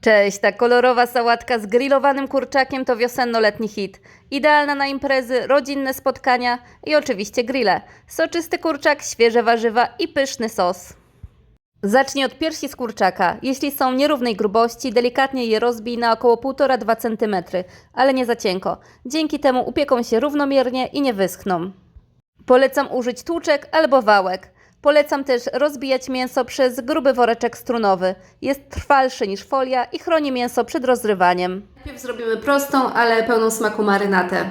Cześć, ta kolorowa sałatka z grillowanym kurczakiem to wiosenno-letni hit. Idealna na imprezy, rodzinne spotkania i oczywiście grille. Soczysty kurczak, świeże warzywa i pyszny sos. Zacznij od piersi z kurczaka. Jeśli są nierównej grubości, delikatnie je rozbij na około 1,5-2 cm, ale nie za cienko. Dzięki temu upieką się równomiernie i nie wyschną. Polecam użyć tłuczek albo wałek. Polecam też rozbijać mięso przez gruby woreczek strunowy. Jest trwalszy niż folia i chroni mięso przed rozrywaniem. Najpierw zrobimy prostą, ale pełną smaku marynatę.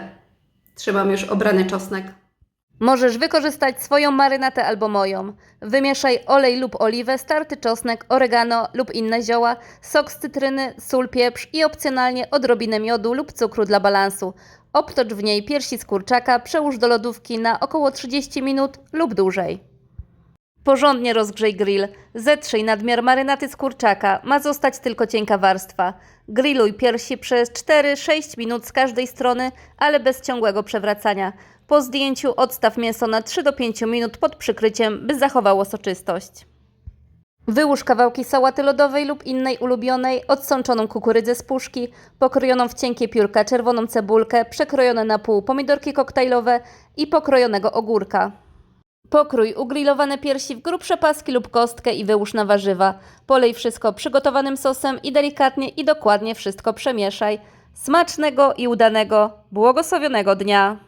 Trzymam już obrany czosnek. Możesz wykorzystać swoją marynatę albo moją. Wymieszaj olej lub oliwę, starty czosnek, oregano lub inne zioła, sok z cytryny, sól, pieprz i opcjonalnie odrobinę miodu lub cukru dla balansu. Obtocz w niej piersi z kurczaka, przełóż do lodówki na około 30 minut lub dłużej. Porządnie rozgrzej grill. Zetrzyj nadmiar marynaty z kurczaka. Ma zostać tylko cienka warstwa. Grilluj piersi przez 4-6 minut z każdej strony, ale bez ciągłego przewracania. Po zdjęciu odstaw mięso na 3 do 5 minut pod przykryciem, by zachowało soczystość. Wyłóż kawałki sałaty lodowej lub innej ulubionej, odsączoną kukurydzę z puszki, pokrojoną w cienkie piórka czerwoną cebulkę, przekrojone na pół pomidorki koktajlowe i pokrojonego ogórka. Pokrój ugrillowane piersi w grubsze paski lub kostkę i wyłóż na warzywa. Polej wszystko przygotowanym sosem i delikatnie i dokładnie wszystko przemieszaj. Smacznego i udanego, błogosławionego dnia!